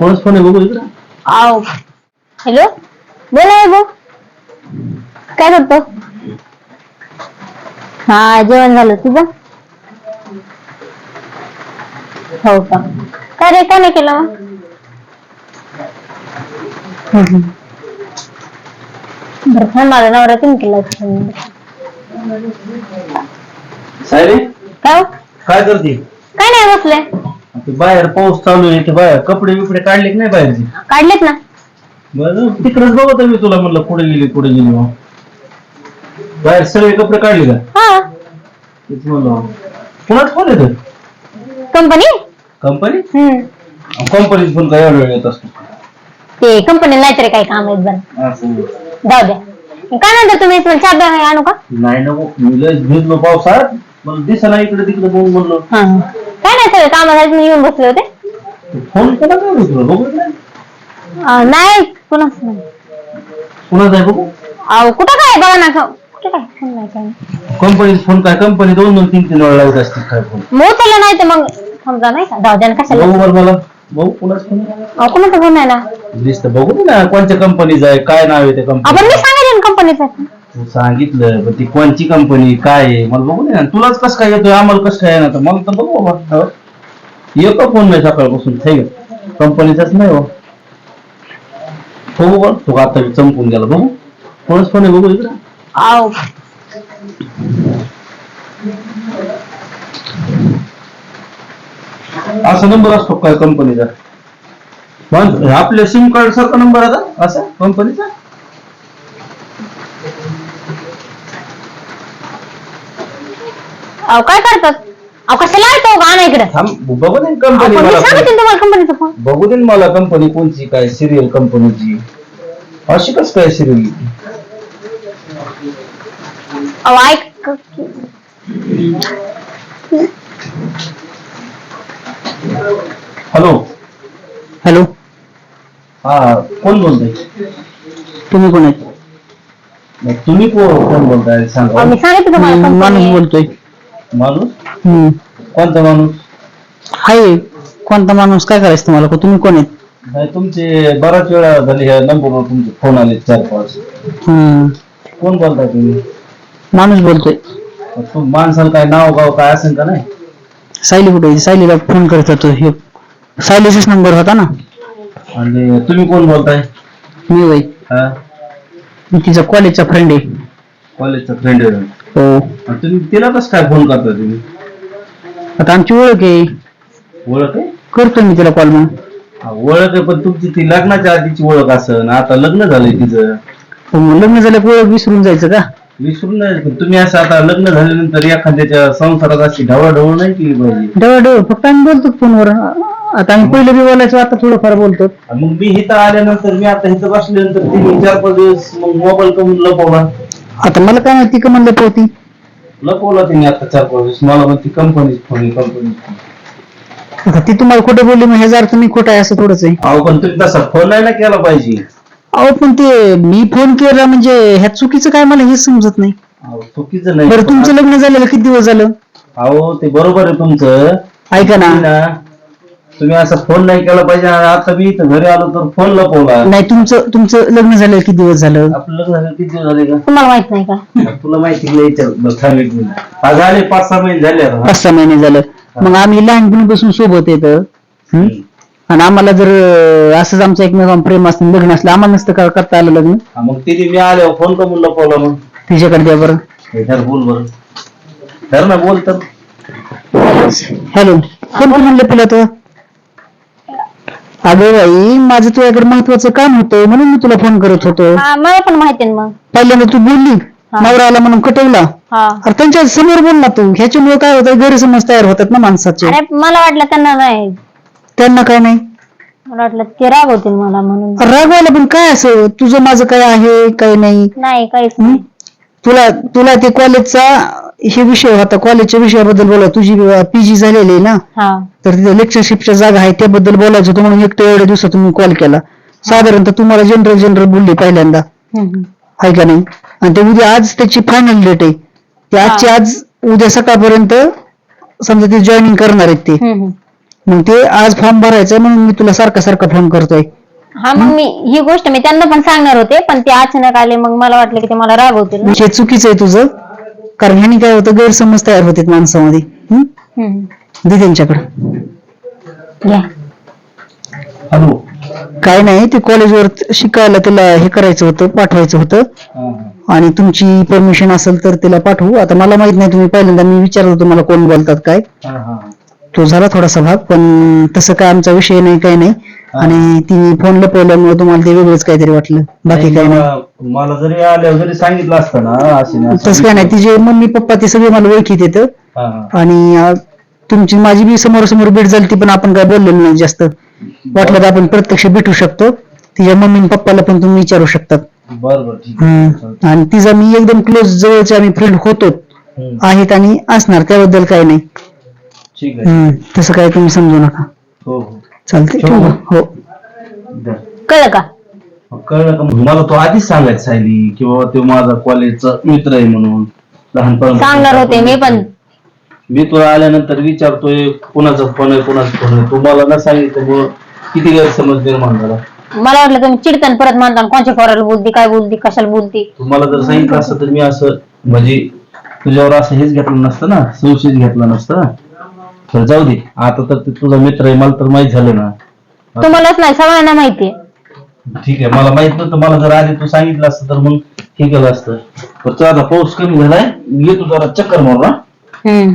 कोणच फोन आहे बघू इकडं. आव. हॅलो? बोला भाऊ काय करतो? हा जेवण झालं. तुझं हो का? काय रे काय नाही केलं मग? हम्म, हम्म. बरं थांब माझा नवरा तुम्ही केला काय हो? काय करते? काय नाही बसले. ते बाहेर पाऊस चालू आहे ते बाहेर कपडे बिपडे काढले की नाही बाहेरचे? काढलेत ना. बरं तिकडेच बघत मी तुला म्हणलं पुढे गेली पुढे गेली बाहेर सगळे कपडे काढले का? हा. तेच म्हणलं कोण येतं कंपनी? कंपनी? कंपनीत पण काय एवढा वेळ येत असतो? ते कंपनी नाही तरी काही काम आहेत बरं. असं. जाऊ द्या. काय नंतर तुम्ही चहा प्या आणू का? नाही नको मी लय भिजलो पावसात. मला दिसा इकडे तिकडे बघून म्हणलं. हा. काय नाही सगळे कामासाठी मी येऊन बसले होते. फोन केला काय तुला? बघू नाही? अं, नाही कुणाच नाही. कुणाचा आहे बघू? अहो कुठं काय बघा ना क- कुठं काय? फोन नाही काय? नाही. कंपनीत फोन काय? कंपनी दोन दोन तीन तीन वेळा लावत असते काय फोन? मग उचलला नाही तर मग समजा नाही का? जाऊ द्या ना कशाला? बघू बरं मला. बघू कुणाच फोन अहो कुणाचा फोन नाही ना? दिसत. बघू ना कोणत्या कंपनीचा आहे? काय नाव आहे त्या आपण कंपनी मी सांगितलं ना कंपनीचा तू सांगितलं पण ती कोणची कंपनी काय आहे? मला बघू ना. तुलाच कसं काय येतोय आम्हाला कसं काय येणार? मला तर बघू बाबा. हो. येतो फोन नाही सकाळपासून. आहे. कंपनीचाच नाही हो. बघू बघ तो आता चमकून गेला. बघू. कोणच फोन आहे बघू इकडं? अहो असा नंबर असतो काय कंपनीचा मग आपल्या सिम कार्ड सारखा नंबर आता असा? कंपनीचा अहो काय करतात? अहो कशाला येतो गाणं इकडे? थांब बघू दे कंपनी मला सांगितलं तुम्हाला कंपनीचा फ़ोन बघू दे ना मला कंपनी कोणची काय सिरियल कंपनीची अशी कस काय सिरियल अहो ऐक. हॅलो हॅलो हा कोण बोलतोय? तुम्ही कोण आहे? मग तुम्ही को- कोण बोलताय? सांगा. मी सांगितलं तुम्हाला माणूस कंपनी बोलतोय. माणूस? हम्म. कोणता माणूस? हाय कोणता माणूस? काय करायचं तुम्हाला? को- तुम्ही कोण आहेत? नाही तुमचे बराच वेळा झाले ह्या नंबरवर तुमचे फोन आले चार पाच. हम्म. कोण बोलताय तुम्ही? माणूस बोलतोय. माणसाला काय नाव गाव काय असेल का नाही? सायली कुठे आहे? सायलीला फोन करत होतो हे सायलीचाच नंबर होता ना? आणि तुम्ही कोण बोलताय? मी वय हा? मी तिचा कॉलेजचा फ्रेंड आहे. कॉलेजचा फ्रेंड आहे. हो. आणि तुम्ही तिला कसं काय फोन करता तुम्ही? आता आमची ओळख आहे. ओळख आहे? करतो मी तिला कॉल मग. हा, ओळख आहे पण तुमची ती लग्नाच्या आधीची ओळख असन. आता लग्न झालंय तिचं. हो, मग लग्न झालं ओळख विसरून जायचं का? विसरून नाही पण तुम्ही असं आता लग्न झाल्यानंतर एखाद्याच्या संसारात अशी ढवळाढवळ नाही केली पाहिजे. डवळ डवळ फक्त आम्ही बोलतो फोनवर. आता आम्ही पहिले बी बोलायचो आता थोडंफार बोलतो. आणि मग मी इथं आल्यानंतर मी आता इथं बसल्यानंतर तिने चार पाच दिवस मग मोबाईल करून लपवला. आता मला काय माहिती का म्हणलं पोहती लपवला तिने आता चार पाच दिवस. मला म्हणते कंपनी फोन कंपनी आता ती तुम्हाला खोटं बोलली मग ह्याचा अर्थ मी खोटा आहे असं थोडंच आहे. अहो पण तुम्ही तसा फोन नाही ना केला पाहिजे. अहो पण ते मी फोन केला म्हणजे ह्या चुकीचं काय मला हेच समजत नाही. अहो, चुकीचं नाही. बरं तुमचं लग्न झालेलं किती दिवस झालं? अहो ते बरोबर आहे तुमचं. ऐका ना. तुम्ही ना तुम्ही असा फोन नाही केला पाहिजे आणि आता मी इथं घरी आलो तर फोन लपवला नाही तुमचं तुमचं लग्न झालेलं किती दिवस झालं? आपलं लग्न झालं किती दिवस झाले का? तुम्हाला माहीत नाही का? तुला माहिती नाही विचार बरं, थांब एक मिनिट. हा, झाले पाच सहा महिने झाले आता. पाच सहा महिने झालं. मग आम्ही लहानपणीपासून सोबत येत. आणि आम्हाला जर अं, असंच आमचं एकमेकांवर प्रेम असतं लग्न असलं आम्हाला नसतं का करता आलं लग्न? हा, मग तिने मी आल्यावर फोन करून लपवला मग तिच्याकडे द्या बरं. हे धर बोल बरं. धर ना बोल तर. हॅलो. कोण कोण म्हणलं तुला तर अगं बाई माझं तुझ्याकडे महत्वाचं काम होतं म्हणून मी तुला फोन करत होतो. हा मला पण माहिती आहे ना मग. पहिल्यांदा तू बोलली. नवरा आला म्हणून कटवला. हा. अरे त्यांच्यासमोर बोल ना तू. ह्याच्यामुळे काय होतं गैरसमज तयार होतात ना माणसाचे. अरे मला वाटलं त्यांना नाही. त्यांना काय नाही. मला वाटलं ते रागवतील मला म्हणून. रागवायला पण काय असं? तुझं माझं काय आहे काय नाही. नाही काहीच नाही. तुला तुला ते कॉलेजचा हे विषय होता कॉलेजच्या विषयाबद्दल बोला तुझी पीजी झालेली आहे ना? हा. तर तिथे लेक्चरशिपच्या जागा आहे त्याबद्दल बोलायचं होतं म्हणून एकटं एवढ्या दिवसात तुम्ही कॉल केला. साधारणतः तुम्हाला जनरल जनरल बोलली पहिल्यांदा. हम्म. आहे का नाही? आणि ते उद्या आज त्याची फायनल डेट आहे. ते आजची आज उद्या सकाळपर्यंत समजा ते जॉईनिंग करणार आहेत ते. हम्म. मग ते आज फॉर्म भरायचा म्हणून मी तुला सारखा सारखा फोन करतोय. हा मग मी ही गोष्ट मी त्यांना पण सांगणार होते पण ते अचानक आले मग मला वाटलं की ते मला रागवतील ना. हे चुकीचं आहे तुझं. कारण ह्यानी काय होतं गैरसमज तयार होते माणसामध्ये. हं? दे त्यांच्याकडे. घ्या. हॅलो. काय नाही ते कॉलेजवर शिकायला तिला हे करायचं होतं पाठवायचं होतं. आणि तुमची परमिशन असेल तर तिला पाठवू. आता मला माहीत नाही तुम्ही पहिल्यांदा मी विचारत होतो मला कोण बोलतात काय? तो झाला थोडासा भाग पण तसं काय आमचा विषय नाही काही नाही. आणि ती फोन लपवल्यामुळे तुम्हाला ते वेगळंच काहीतरी वाटलं. बाकी काही नाही. मला मला जरी आल्यावर जरी सांगितलं असतं ना असे. तसं काय नाही तिचे मम्मी पप्पा ते सगळे मला ओळखीत येतं. हा, हा. आणि अं, तुमची माझी बी समोरासमोर भेट झाली ती पण आपण काय बोललेलो नाही जास्त. वाटलं तर आपण प्रत्यक्ष भेटू शकतो. तिच्या मम्मी आणि पप्पाला पण तुम्ही विचारू शकतात बरं बरं ठीक आहे. हम्म. आणि तिचा मी एकदम क्लोज जवळचे आम्ही फ्रेंड होतो हम्म. आहेत आणि असणार त्याबद्दल काही नाही. ठीक आहे. हम्म. तसं काही तुम्ही समजू नका. हो हो. चालते ठेवू का? हो. द्या. कळलं का? कळलं का? मला तो आधीच सांगायचं सायली की बाबा तो माझा कॉलेजचा मित्र आहे म्हणून लहानपण सांगणार होते मी पण. मी तुला आल्यानंतर विचारतोय कुणाचा फोन आहे कुणाचा फोन आहे? तुम्हाला न सांगितलं किती गैरसमज निर्माण झाला मला वाटलं तुम्ही चिडताना परत म्हणता कोणच्या पोराला बोलती काय बोलती कशाला बोलती? तुम्हाला जर सांगितलं असतं तर मी असं म्हणजे तुझ्यावर असं हेच घेतलं नसतं ना संशयच घेतला नसतं ना? तर जाऊ दे. आता तर ते तुझा मित्र आहे मला तर माहीत झालं ना. तुम्हालाच नाही सगळ्यांना माहितीये ठीक आहे मला माहीत नव्हतं मला जर आधी तू सांगितलं असतं तर मग हे केलं असतं. पण तो आता पाऊस कमी झालाय. मी येतो जरा चक्कर मारू ना हम्म.